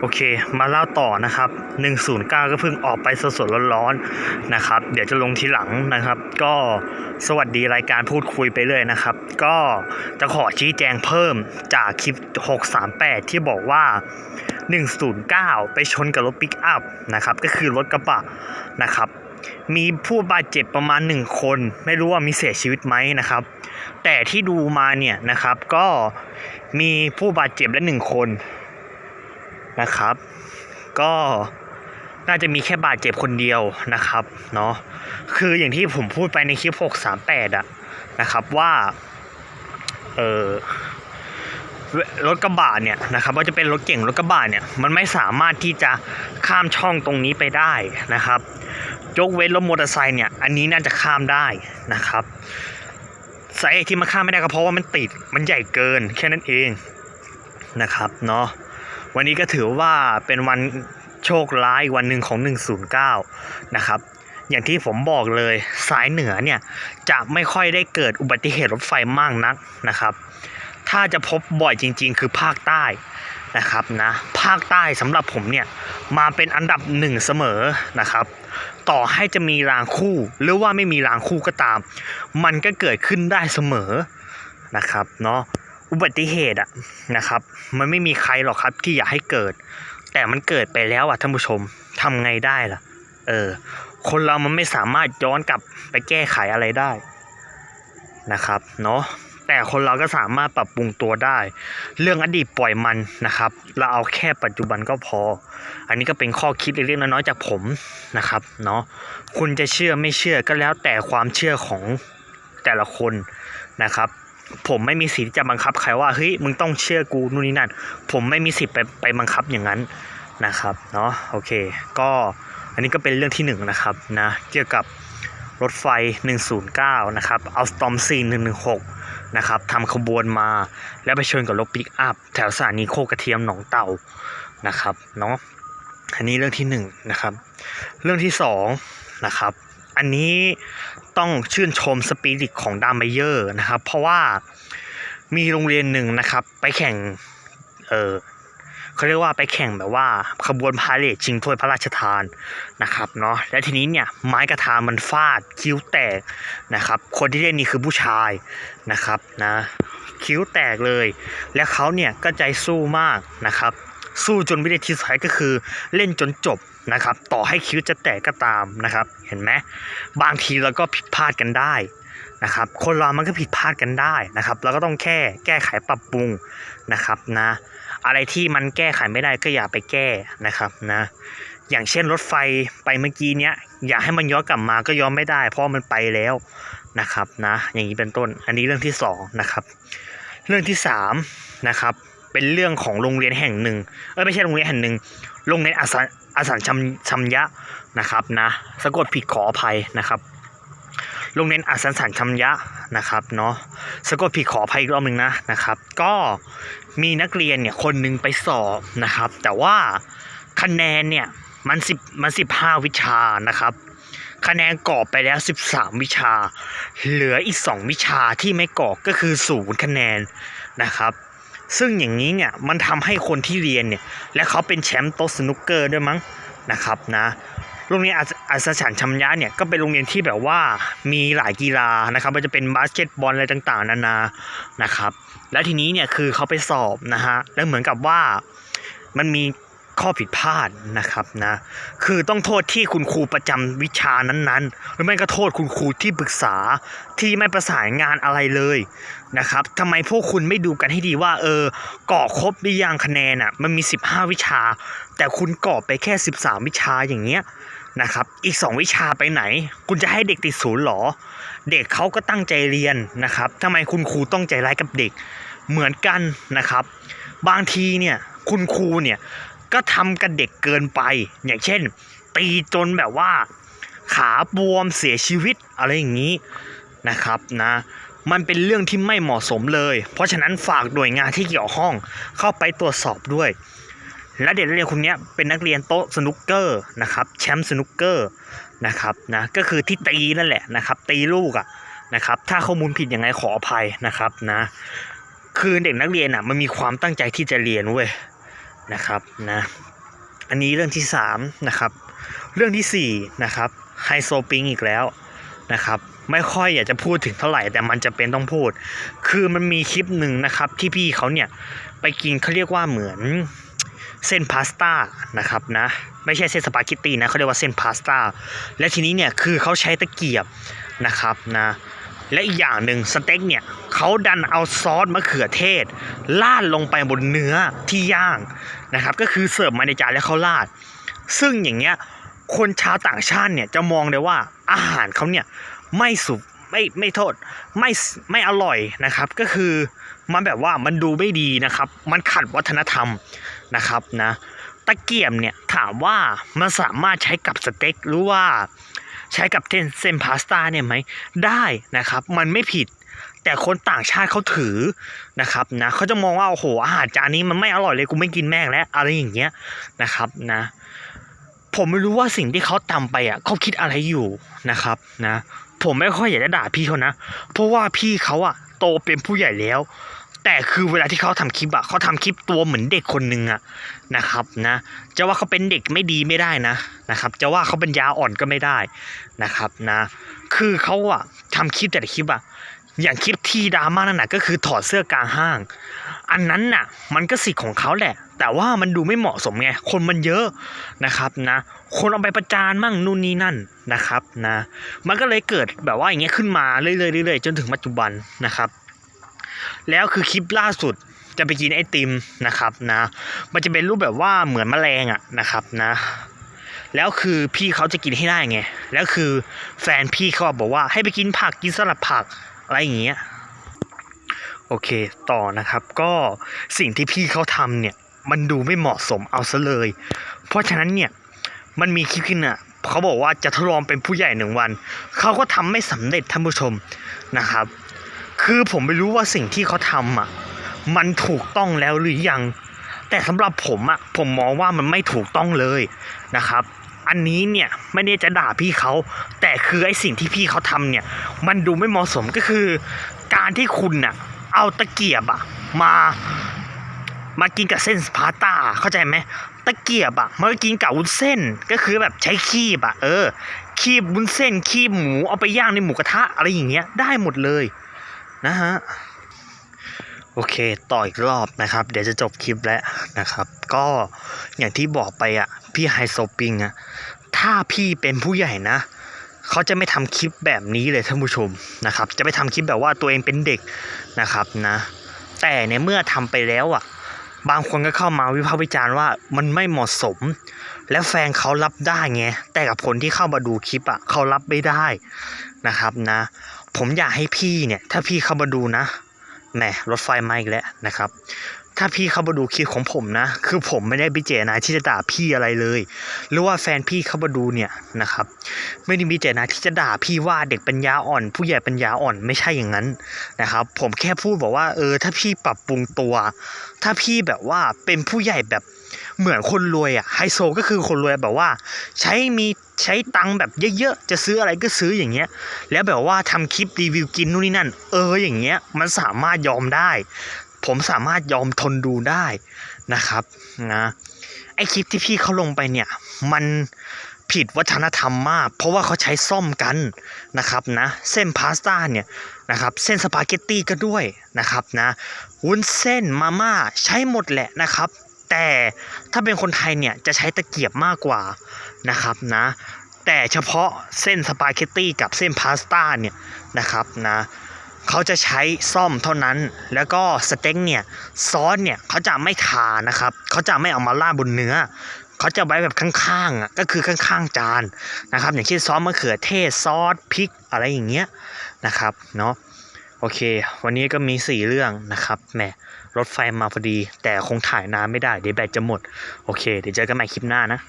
โอเค มาเล่าต่อนะครับ 109 ก็เพิ่งออกไปสดๆร้อนๆนะครับ เดี๋ยวจะลงทีหลังนะครับ ก็สวัสดีรายการพูดคุยไปเลยนะครับ ก็จะขอชี้แจงเพิ่มจากคลิป 638 ที่บอกว่า 109 ไปชนกับรถปิกอัพนะครับ ก็คือรถกระบะนะครับ มีผู้บาดเจ็บประมาณ 1 คน ไม่รู้ว่ามีเสียชีวิตไหมนะครับ แต่ที่ดูมาเนี่ยนะครับ ก็มีผู้บาดเจ็บและหนึ่งคน นะครับ ก็น่าจะมีแค่บาดเจ็บคนเดียวนะครับเนาะคืออย่างที่ผมพูดไปในคลิป 638อะนะครับว่าเออรถกระบะเนี่ยนะครับว่าจะเป็นรถเก่งรถกระบะเนี่ยมันไม่สามารถที่จะข้ามช่องตรงนี้ไปได้นะครับยกเว้นรถมอเตอร์ไซค์เนี่ยอันนี้น่าจะข้ามได้นะครับสาเหตุที่มันข้ามไม่ได้ก็เพราะว่ามันติดมันใหญ่เกินแค่นั้นเองนะครับเนาะ วันนี้ก็ถือว่าเป็นวันโชคร้ายวันหนึ่งของ 109 นะครับ อย่างที่ผมบอกเลยสายเหนือเนี่ยจะไม่ค่อยได้เกิดอุบัติเหตุรถไฟมากนักนะครับ ถ้าจะพบบ่อยจริง ๆ คือภาคใต้นะครับนะภาคใต้สำหรับผมเนี่ยมาเป็นอันดับหนึ่งเสมอนะครับ ต่อให้จะมีรางคู่หรือว่าไม่มีรางคู่ก็ตาม มันก็เกิดขึ้นได้เสมอนะครับเนาะ อุบัติเหตุอะนะครับ มันไม่มีใครหรอกครับที่อยากให้เกิด แต่มันเกิดไปแล้วอะท่านผู้ชมทำไงได้ล่ะ เออ คนเรามันไม่สามารถย้อนกลับไปแก้ไขอะไรได้นะครับเนาะแต่คนเราก็สามารถปรับปรุงตัวได้ เรื่องอดีตปล่อยมันนะครับ เราเอาแค่ปัจจุบันก็พอ อันนี้ก็เป็นข้อคิดเล็กๆน้อยๆจากผมนะครับเนาะคุณจะเชื่อไม่เชื่อก็แล้วแต่ความเชื่อของแต่ละคนนะครับ ผมไม่มีสิทธิ์ที่จะบังคับใครว่าเฮ้ยมึงต้องเชื่อกูนู่นนี่นั่น ผมไม่มีสิทธิ์ไปไปบังคับอย่างนั้นนะครับเนาะโอเค ก็อันนี้ก็เป็นเรื่องที่หนึ่งนะครับนะเกี่ยวกับรถไฟ 109 นะครับเอาสตอมซี116 นะครับทำขบวนมา แล้วไปชนกับรถปิกอัพแถวสถานีโคกระเทียมหนองเต่านะครับเนาะอันนี้เรื่องที่หนึ่งนะครับ เรื่องที่สองนะครับ อันนี้ต้องชื่นชมสปิริตของดามเมเยอร์นะครับ เพราะว่ามีโรงเรียนหนึ่งนะครับ ไปแข่ง เออเขาเรียกว่าไปแข่งแบบว่าขบวนพาเหรดชิงถ้วยพระราชทานนะครับเนาะและทีนี้เนี่ยไม้กระทามันฟาดคิ้วแตกนะครับ คนที่เล่นนี่คือผู้ชายนะครับนะคิ้วแตกเลย และเขาเนี่ยก็ใจสู้มากนะครับ สู้จนวินาทีสุดท้ายก็คือเล่นจนจบ นะครับ ต่อให้คิ้วจะแตกก็ตามนะครับ เห็นไหมบางทีเราก็ผิดพลาดกันได้นะครับ คนเรามันก็ผิดพลาดกันได้นะครับเราก็ต้องแค่แก้ไขปรับปรุงนะครับนะ อะไรที่มันแก้ไขไม่ได้ก็อย่าไปแก้นะครับนะ อย่างเช่นรถไฟไปเมื่อกี้เนี้ย อยากให้มันย้อนกลับมาก็ย้อนไม่ได้ เพราะมันไปแล้วนะครับนะ อย่างนี้เป็นต้น อันนี้เรื่องที่สองนะครับ เรื่องที่สามนะครับ เป็นเรื่องของโรงเรียนแห่งหนึ่ง เอ้ยไม่ใช่โรงเรียนแห่งหนึ่ง โรงเรียนอาสัน อสันชัมชัมยะนะครับนะสะกดผิดขออภัยนะครับโรงเรียนอสันสันชัมยะนะครับเนาะสะกดผิดขออภัยอีกรอบหนึ่งนะนะครับ ก็มีนักเรียนเนี่ยคนหนึ่งไปสอบนะครับ แต่ว่าคะแนนเนี่ยมันสิบมันสิบห้าวิชานะครับ คะแนนกรอบไปแล้ว 13 วิชา เหลืออีก 2 วิชาที่ไม่กรอบก็คือศูนย์คะแนนนะครับ ซึ่งอย่างนี้เนี่ยมันทำให้คนที่เรียนเนี่ยและเขาเป็นแชมป์โต๊ะสนุกเกอร์ด้วยมั้งนะครับนะโรงเรียนอาอาสสันชัมยะเนี่ยก็เป็นโรงเรียนที่แบบว่ามีหลายกีฬานะครับมันจะเป็นบาสเกตบอลอะไรต่างๆ นานานะครับ แล้วทีนี้เนี่ยคือเขาไปสอบนะฮะแล้วเหมือนกับว่ามันมี ข้อผิดพลาดนะครับนะคือต้องโทษที่คุณครูประจำวิชานั้นๆ หรือไม่ก็โทษคุณครูที่ปรึกษาที่ไม่ประสานงานอะไรเลยนะครับทำไมพวกคุณไม่ดูกันให้ดีว่าเออกรอครบหรือยังคะแนนอะมันมี 15 วิชา แต่คุณกรอไปแค่ 13 วิชาอย่างเงี้ยนะครับอีก 2 วิชาไปไหน คุณจะให้เด็กติดศูนย์หรอ เด็กเขาก็ตั้งใจเรียนนะครับทำไมคุณครูต้องใจร้ายกับเด็กเหมือนกันนะครับ บางทีเนี่ยคุณครูเนี่ย ก็ทำกับเด็กเกินไป อย่างเช่น ตีจนแบบว่า ขาบวมเสียชีวิตอะไรอย่างนี้นะครับนะมันเป็นเรื่องที่ไม่เหมาะสมเลย เพราะฉะนั้นฝากหน่วยงานที่เกี่ยวข้องเข้าไปตรวจสอบด้วย และเด็กนักเรียนคนนี้เป็นนักเรียนโต๊ะสนุกเกอร์นะครับแชมป์สนุกเกอร์นะครับนะก็คือที่ตีนั่นแหละนะครับตีลูกอะนะครับถ้าข้อมูลผิดยังไงขออภัยนะครับนะคือเด็กนักเรียนอะมันมีความตั้งใจที่จะเรียนเว้ย นะครับนะอันนี้เรื่องที่สามนะครับเรื่องที่สี่นะครับไฮโซปิงอีกแล้วนะครับไม่ค่อยอยากจะพูดถึงเท่าไหร่แต่มันจะเป็นต้องพูด คือมันมีคลิปหนึ่งนะครับที่พี่เขาเนี่ยไปกินเขาเรียกว่าเหมือนเส้นพาสต้านะครับนะไม่ใช่เส้นสปาเกตตีนะเขาเรียกว่าเส้นพาสต้าและทีนี้เนี่ยคือเขาใช้ตะเกียบนะครับนะและอีกอย่างหนึ่งสเต็กเนี่ยเขาดันเอาซอสมะเขือเทศลาดลงไปบนเนื้อที่ย่าง นะครับก็คือเสิร์ฟมาในจานแล้วเขาลาด ซึ่งอย่างเงี้ยคนชาวต่างชาติเนี่ยจะมองเลยว่าอาหารเขาเนี่ยไม่สุไม่ไม่โทษไม่ไม่อร่อยนะครับ ก็คือมันแบบว่ามันดูไม่ดีนะครับ มันขัดวัฒนธรรมนะครับนะตะเกียบเนี่ยถามว่ามันสามารถใช้กับสเต็กหรือว่าใช้กับเส้นเส้นพาสต้าเนี่ยไหมได้นะครับ มันไม่ผิด แต่คนต่างชาติเขาถือนะครับนะเขาจะมองว่าโอ้โหอาหารจานนี้มันไม่อร่อยเลยกูไม่กินแม่งแล้วอะไรอย่างเงี้ยนะครับนะผมไม่รู้ว่าสิ่งที่เขาทำไปอะเขาคิดอะไรอยู่นะครับนะผมไม่ค่อยอยากจะด่าพี่เขานะ เพราะว่าพี่เขาอะโตเป็นผู้ใหญ่แล้ว แต่คือเวลาที่เขาทำคลิปอะเขาทำคลิปตัวเหมือนเด็กคนหนึ่งอะนะครับนะจะว่าเขาเป็นเด็กไม่ดีไม่ได้นะนะครับ จะว่าเขาเป็นยาอ่อนก็ไม่ได้นะครับนะ คือเขาอะทำคลิปแต่ละคลิปอะ อย่างคลิปที่ดราม่านั่นน่ะก็คือถอดเสื้อกลางห้าง อันนั้นน่ะ มันก็สิทธิ์ของเขาแหละ แต่ว่ามันดูไม่เหมาะสมไงคนมันเยอะนะครับนะ คนเอาไปประจานมั่งนู่นนี่นั่นนะครับนะ มันก็เลยเกิดแบบว่าอย่างเงี้ยขึ้นมาเรื่อยๆเรื่อยๆจนถึงปัจจุบันนะครับ แล้วคือคลิปล่าสุดจะไปกินไอติมนะครับนะ มันจะเป็นรูปแบบว่าเหมือนแมลงอะนะครับนะแล้วคือพี่เขาจะกินให้ได้ไง แล้วคือแฟนพี่เขาบอกว่าให้ไปกินผักกินสลัดผัก อะไรอย่างเงี้ยโอเคต่อนะครับก็สิ่งที่พี่เขาทำเนี่ยมันดูไม่เหมาะสมเอาซะเลย เพราะฉะนั้นเนี่ยมันมีคลิปขึ้นอะเขาบอกว่าจะทดลองเป็นผู้ใหญ่หนึ่งวัน เขาก็ทำไม่สำเร็จท่านผู้ชมนะครับ คือผมไม่รู้ว่าสิ่งที่เขาทำอะมันถูกต้องแล้วหรือยัง แต่สำหรับผมอะผมมองว่ามันไม่ถูกต้องเลยนะครับ อันนี้เนี่ยไม่ได้จะด่าพี่เขา แต่คือไอ้สิ่งที่พี่เขาทำเนี่ย มันดูไม่เหมาะสมก็คือ การที่คุณน่ะเอาตะเกียบอะมามากินกับเส้นพาสต้าเข้าใจไหมตะเกียบอะมันก็กินกับวุ้นเส้นก็คือแบบใช้คีบอะเออ คีบวุ้นเส้นคีบหมูเอาไปย่างในหมูกระทะอะไรอย่างเงี้ยได้หมดเลยนะฮะ โอเค ต่ออีกรอบนะครับ เดี๋ยวจะจบคลิปแล้วนะครับ ก็อย่างที่บอกไปอะพี่ไฮโซปิงอะถ้าพี่เป็นผู้ใหญ่นะ เขาจะไม่ทำคลิปแบบนี้เลยท่านผู้ชมนะครับ จะไม่ทำคลิปแบบว่าตัวเองเป็นเด็กนะครับนะ แต่ในเมื่อทำไปแล้วอะ บางคนก็เข้ามาวิพากษ์วิจารณ์ว่ามันไม่เหมาะสม และแฟนเขารับได้ไง แต่กับคนที่เข้ามาดูคลิปอะเขารับไม่ได้นะครับนะ ผมอยากให้พี่เนี่ย ถ้าพี่เข้ามาดูนะ แหมรถไฟมาอีกแล้วนะครับ ถ้าพี่เข้ามาดูคลิปของผมนะ คือผมไม่ได้ไปเจตนาที่จะด่าพี่อะไรเลย หรือว่าแฟนพี่เข้ามาดูเนี่ยนะครับ ไม่ได้มีเจตนาที่จะด่าพี่ว่าเด็กปัญญาอ่อน ผู้ใหญ่ปัญญาอ่อนไม่ใช่อย่างนั้นนะครับ ผมแค่พูดบอกว่าเออถ้าพี่ปรับปรุงตัว ถ้าพี่แบบว่าเป็นผู้ใหญ่แบบ เหมือนคนรวยอะไฮโซก็คือคนรวยแบบว่า ใช้มีใช้ตังค์แบบเยอะๆจะซื้ออะไรก็ซื้ออย่างเงี้ย แล้วแบบว่าทำคลิปรีวิวกินนู่นนี่นั่น เอออย่างเงี้ยมันสามารถยอมได้ ผมสามารถยอมทนดูได้นะครับนะไอคลิปที่พี่เขาลงไปเนี่ย มันผิดวัฒนธรรมมาก เพราะว่าเขาใช้ซ่อมกันนะครับนะ เส้นพาสต้าเนี่ยนะครับเส้นสปาเกตตี้ก็ด้วยนะครับนะวุ้นเส้นมาม่าใช้หมดแหละนะครับ แต่ถ้าเป็นคนไทยเนี่ยจะใช้ตะเกียบมากกว่านะครับนะแต่เฉพาะเส้นสปาเกตตี้กับเส้นพาสต้าเนี่ยนะครับนะเขาจะใช้ซ่อมเท่านั้น แล้วก็สเต็กเนี่ยซอสเนี่ยเขาจะไม่ทานะครับเขาจะไม่เอามาราบนเนื้อเขาจะไว้แบบข้างๆอะก็คือข้างๆจานนะครับอย่างเช่นซอสมะเขือเทศซอสพริกอะไรอย่างเงี้ยนะครับเนาะโอเค วันนี้ก็มีสี่เรื่องนะครับแหม รถไฟมาพอดี แต่คงถ่ายนานไม่ได้เดี๋ยวแบตจะหมด โอเค เดี๋ยวเจอกันใหม่คลิปหน้านะ